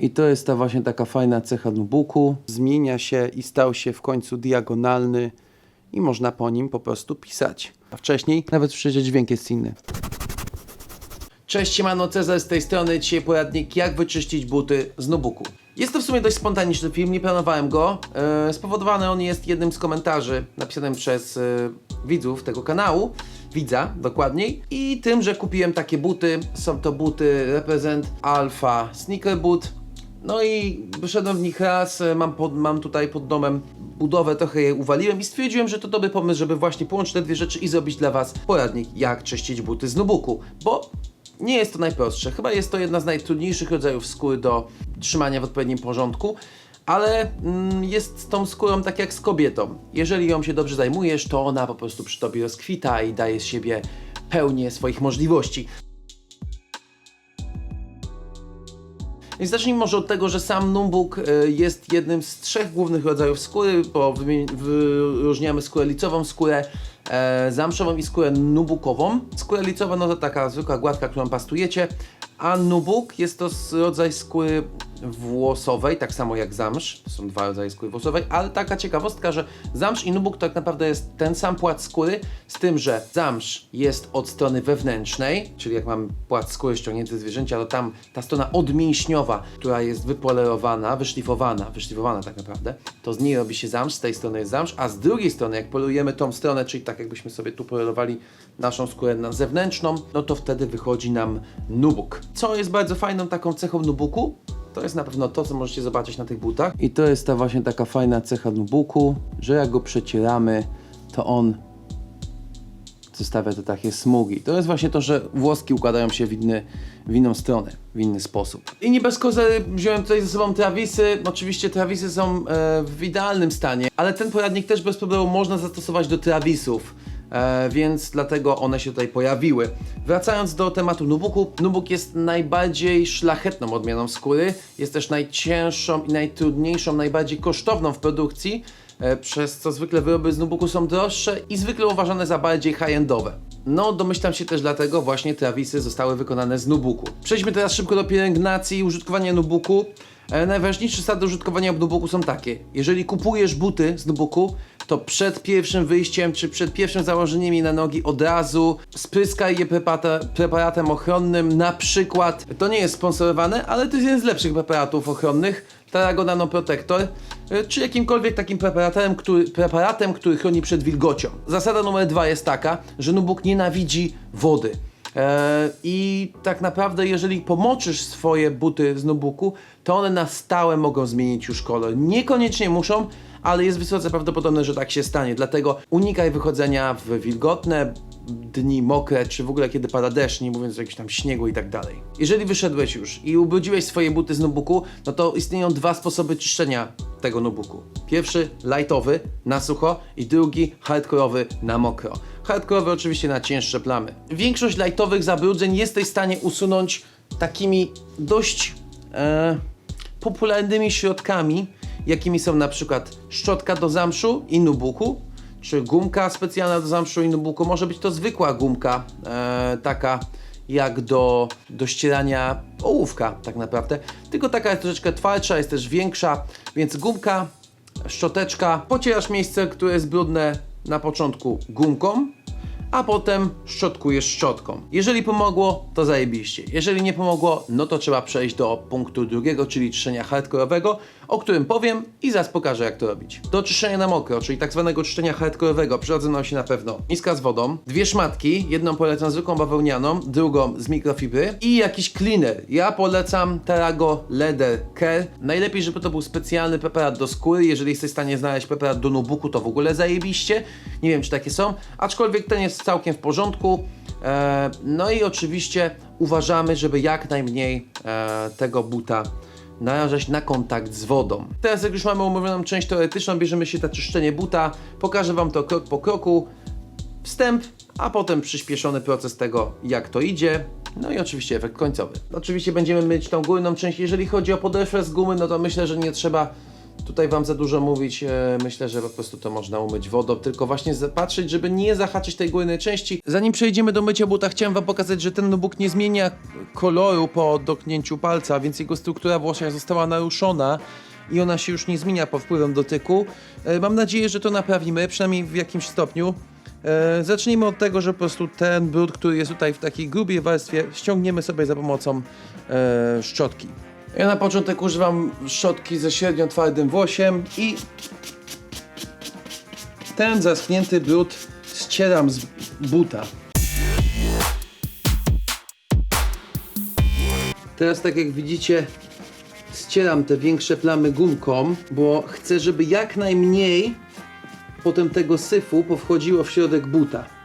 I to jest ta właśnie taka fajna cecha notebooku. Zmienia się i stał się w końcu diagonalny i można po nim po prostu pisać. A wcześniej nawet przecież dźwięk jest inny. Cześć, siemano, Cezar z tej strony. Dzisiaj poradnik, jak wyczyścić buty z notebooku. Jest to w sumie dość spontaniczny film, nie planowałem go. E, spowodowany on jest jednym z komentarzy napisanym przez e, widzów tego kanału, widza dokładniej, i tym, że kupiłem takie buty. Są to buty Represent Alpha Sneaker Boot. No i wyszedłem w nich raz, e, mam, pod, mam tutaj pod domem budowę, trochę je uwaliłem i stwierdziłem, że to dobry pomysł, żeby właśnie połączyć te dwie rzeczy i zrobić dla Was poradnik, jak czyścić buty z notebooku, bo nie jest to najprostsze. Chyba jest to jedna z najtrudniejszych rodzajów skóry do trzymania w odpowiednim porządku, ale mm, jest tą skórą tak jak z kobietą. Jeżeli ją się dobrze zajmujesz, to ona po prostu przy tobie rozkwita i daje z siebie pełnię swoich możliwości. Więc zacznijmy może od tego, że sam numbuk e, jest jednym z trzech głównych rodzajów skóry, bo wyróżniamy skórę licową, skórę e, zamszową i skórę nubukową. Skóra licowa no to taka zwykła gładka, którą pastujecie, a nubuk jest to rodzaj skóry włosowej, tak samo jak zamsz. To są dwa rodzaje skóry włosowej, ale taka ciekawostka, że zamsz i nubuk to tak naprawdę jest ten sam płat skóry, z tym, że zamsz jest od strony wewnętrznej, czyli jak mam płat skóry ściągnięty z zwierzęcia, to tam ta strona odmięśniowa, która jest wypolerowana, wyszlifowana, wyszlifowana tak naprawdę, to z niej robi się zamsz, z tej strony jest zamsz, a z drugiej strony, jak polujemy tą stronę, czyli tak jakbyśmy sobie tu polerowali naszą skórę na zewnętrzną, no to wtedy wychodzi nam nubuk. Co jest bardzo fajną taką cechą nubuku, to jest na pewno to, co możecie zobaczyć na tych butach. I to jest ta właśnie taka fajna cecha nubuku, że jak go przecieramy, to on zostawia te takie smugi. To jest właśnie to, że włoski układają się w, inny, w inną stronę, w inny sposób. I nie bez kozery wziąłem tutaj ze sobą trawisy. Oczywiście trawisy są e, w idealnym stanie, ale ten poradnik też bez problemu można zastosować do trawisów. E, więc dlatego one się tutaj pojawiły. Wracając do tematu nubuku, nubuk jest najbardziej szlachetną odmianą skóry, jest też najcięższą i najtrudniejszą, najbardziej kosztowną w produkcji, e, przez co zwykle wyroby z nubuku są droższe i zwykle uważane za bardziej high-endowe. No, domyślam się też dlatego właśnie trawisy zostały wykonane z nubuku. Przejdźmy teraz szybko do pielęgnacji i użytkowania nubuku. E, najważniejsze zasady użytkowania nubuku są takie. Jeżeli kupujesz buty z nubuku, to przed pierwszym wyjściem czy przed pierwszym założeniem jej na nogi od razu spryskaj je preparatem ochronnym, na przykład, to nie jest sponsorowane, ale to jest jeden z lepszych preparatów ochronnych, Tarago Nano Protector, y, czy jakimkolwiek takim preparatem który, preparatem, który chroni przed wilgocią. Zasada numer dwa jest taka, że nubuk nienawidzi wody. E, I tak naprawdę, jeżeli pomoczysz swoje buty z nubuku, to one na stałe mogą zmienić już kolor. Niekoniecznie muszą, ale jest wysoce prawdopodobne, że tak się stanie. Dlatego unikaj wychodzenia w wilgotne dni, mokre, czy w ogóle kiedy pada deszcz, nie mówiąc o jakimś tam śniegu i tak dalej. Jeżeli wyszedłeś już i ubrudziłeś swoje buty z nubuku, no to istnieją dwa sposoby czyszczenia tego nubuku. Pierwszy lightowy na sucho i drugi hardkorowy na mokro. Hardkorowy oczywiście na cięższe plamy. Większość lightowych zabrudzeń jesteś w stanie usunąć takimi dość e, popularnymi środkami, jakimi są na przykład szczotka do zamszu i nubuku, czy gumka specjalna do zamszu i nubuku. Może być to zwykła gumka, e, taka jak do, do ścierania ołówka tak naprawdę. Tylko taka jest troszeczkę twardsza, jest też większa, więc gumka, szczoteczka. Pocierasz miejsce, które jest brudne na początku gumką, a potem szczotkujesz szczotką. Jeżeli pomogło, to zajebiście. Jeżeli nie pomogło, no to trzeba przejść do punktu drugiego, czyli czyszczenia hardkorowego, o którym powiem i zaraz pokażę jak to robić. Do czyszczenia na mokro, czyli tak zwanego czyszczenia hardkorowego, przydadzą nam się na pewno miska z wodą, dwie szmatki, jedną polecam zwykłą bawełnianą, drugą z mikrofibry i jakiś cleaner. Ja polecam Tarago Leather Care. Najlepiej, żeby to był specjalny preparat do skóry. Jeżeli jesteś w stanie znaleźć preparat do nubuku, to w ogóle zajebiście. Nie wiem, czy takie są, aczkolwiek ten jest całkiem w porządku. E, no i oczywiście uważamy, żeby jak najmniej e, tego buta narażać na kontakt z wodą. Teraz jak już mamy omówioną część teoretyczną, bierzemy się na czyszczenie buta. Pokażę Wam to krok po kroku. Wstęp, a potem przyspieszony proces tego, jak to idzie. No i oczywiście efekt końcowy. Oczywiście będziemy myć tą górną część. Jeżeli chodzi o podeszwę z gumy, no to myślę, że nie trzeba tutaj Wam za dużo mówić. E, myślę, że po prostu to można umyć wodą, tylko właśnie zapatrzeć, żeby nie zahaczyć tej górnej części. Zanim przejdziemy do mycia buta, chciałem Wam pokazać, że ten notebook nie zmienia koloru po dotknięciu palca, więc jego struktura włosza została naruszona i ona się już nie zmienia pod wpływem dotyku. E, mam nadzieję, że to naprawimy, przynajmniej w jakimś stopniu. E, zacznijmy od tego, że po prostu ten brud, który jest tutaj w takiej grubiej warstwie, ściągniemy sobie za pomocą szczotki. Ja na początek używam szczotki ze średnio twardym włosiem i ten zaschnięty brud ścieram z buta. Teraz tak jak widzicie ścieram te większe plamy gumką, bo chcę, żeby jak najmniej potem tego syfu powchodziło w środek buta.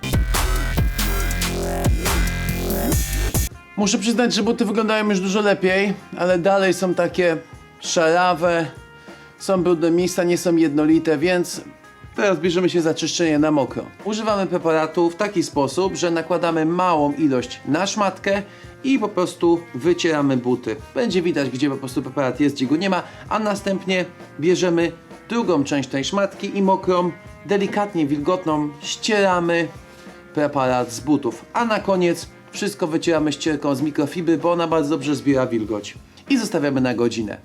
Muszę przyznać, że buty wyglądają już dużo lepiej, ale dalej są takie szarawe, są brudne miejsca, nie są jednolite, więc teraz bierzemy się za czyszczenie na mokro. Używamy preparatu w taki sposób, że nakładamy małą ilość na szmatkę i po prostu wycieramy buty. Będzie widać, gdzie po prostu preparat jest, gdzie go nie ma, a następnie bierzemy drugą część tej szmatki i mokrą, delikatnie wilgotną ścieramy preparat z butów. A na koniec wszystko wycieramy ścierką z mikrofibry, bo ona bardzo dobrze zbiera wilgoć. I zostawiamy na godzinę.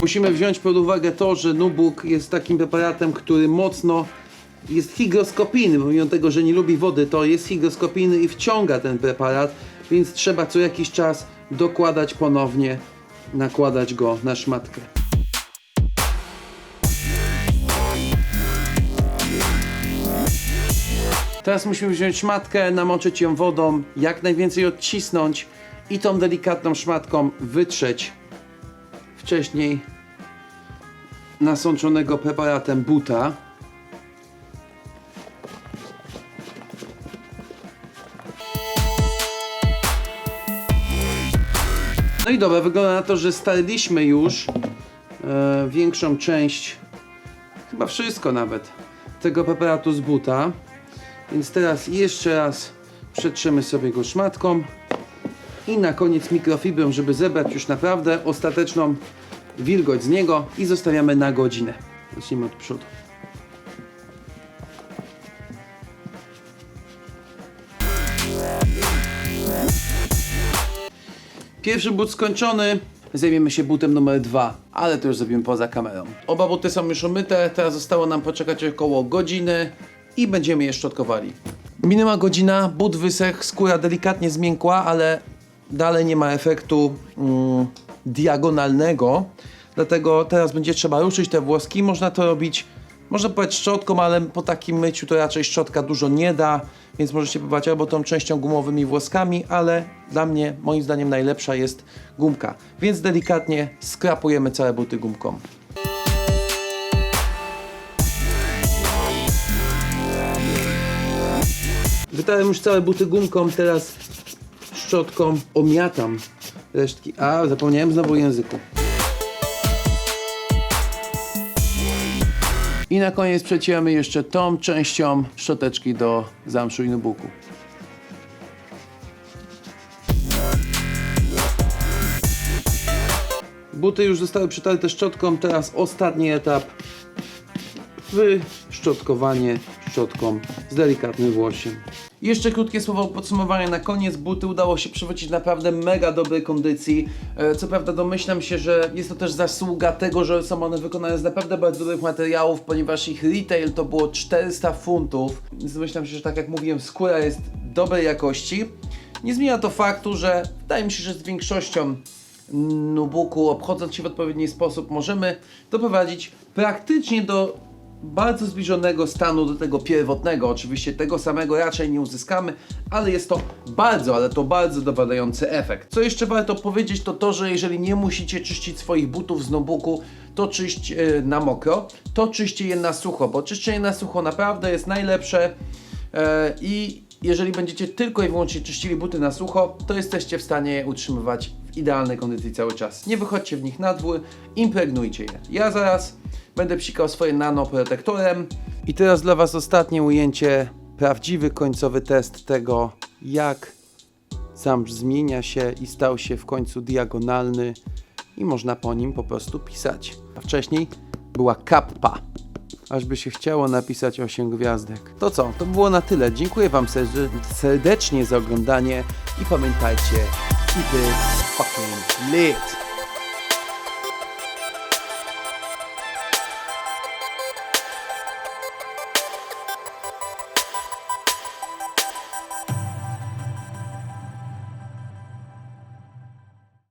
Musimy wziąć pod uwagę to, że Nubuk jest takim preparatem, który mocno jest hygroskopijny, pomimo tego, że nie lubi wody, to jest hygroskopijny i wciąga ten preparat, więc trzeba co jakiś czas dokładać ponownie, nakładać go na szmatkę. Teraz musimy wziąć szmatkę, namoczyć ją wodą, jak najwięcej odcisnąć i tą delikatną szmatką wytrzeć wcześniej nasączonego preparatem buta. No i dobra, wygląda na to, że starliśmy już e, większą część, chyba wszystko nawet, tego preparatu z buta. Więc teraz jeszcze raz przetrzemy sobie go szmatką i na koniec mikrofibrą, żeby zebrać już naprawdę ostateczną wilgoć z niego i zostawiamy na godzinę. Zacznijmy od przodu. Pierwszy but skończony. Zajmiemy się butem numer dwa, ale to już zrobimy poza kamerą. Oba buty są już umyte, teraz zostało nam poczekać około godziny i będziemy je szczotkowali. Minęła godzina, but wysechł, skóra delikatnie zmiękła, ale dalej nie ma efektu mm, diagonalnego. Dlatego teraz będzie trzeba ruszyć te włoski. Można to robić, można powiedzieć szczotką, ale po takim myciu to raczej szczotka dużo nie da, więc możecie próbować albo tą częścią gumowymi włoskami, ale dla mnie, moim zdaniem najlepsza jest gumka. Więc delikatnie skrapujemy całe buty gumką. Wytałem już całe buty gumką, teraz szczotką omiatam resztki. A, zapomniałem znowu o języku. I na koniec przecieramy jeszcze tą częścią szczoteczki do zamszu i nubuku. Buty już zostały przetarte szczotką, teraz ostatni etap. Wyszczotkowanie szczotką z delikatnym włosiem. Jeszcze krótkie słowo podsumowania na koniec. Buty udało się przywrócić naprawdę mega dobrej kondycji. E, Co prawda domyślam się, że jest to też zasługa tego, że są one wykonane z naprawdę bardzo dobrych materiałów, ponieważ ich retail to było 400 funtów. Domyślam się, że tak jak mówiłem, skóra jest dobrej jakości. Nie zmienia to faktu, że wydaje mi się, że z większością Nubuku, obchodząc się w odpowiedni sposób, możemy doprowadzić praktycznie do bardzo zbliżonego stanu do tego pierwotnego. Oczywiście tego samego raczej nie uzyskamy, ale jest to bardzo, ale to bardzo dowadający efekt. Co jeszcze warto powiedzieć, to to, że jeżeli nie musicie czyścić swoich butów z Nubuku, to czyść e, na mokro, to czyście je na sucho, bo czyszczenie na sucho naprawdę jest najlepsze e, i jeżeli będziecie tylko i wyłącznie czyścili buty na sucho, to jesteście w stanie je utrzymywać idealnej kondycji cały czas. Nie wychodźcie w nich na dwór, impregnujcie je. Ja zaraz będę psikał swoje nano protektorem. I teraz dla Was ostatnie ujęcie, prawdziwy końcowy test tego jak zamsz zmienia się i stał się w końcu diagonalny i można po nim po prostu pisać. A wcześniej była kappa. Aż by się chciało napisać 8 gwiazdek. To co? To było na tyle. Dziękuję Wam serde- serdecznie za oglądanie i pamiętajcie, keep it fucking lit.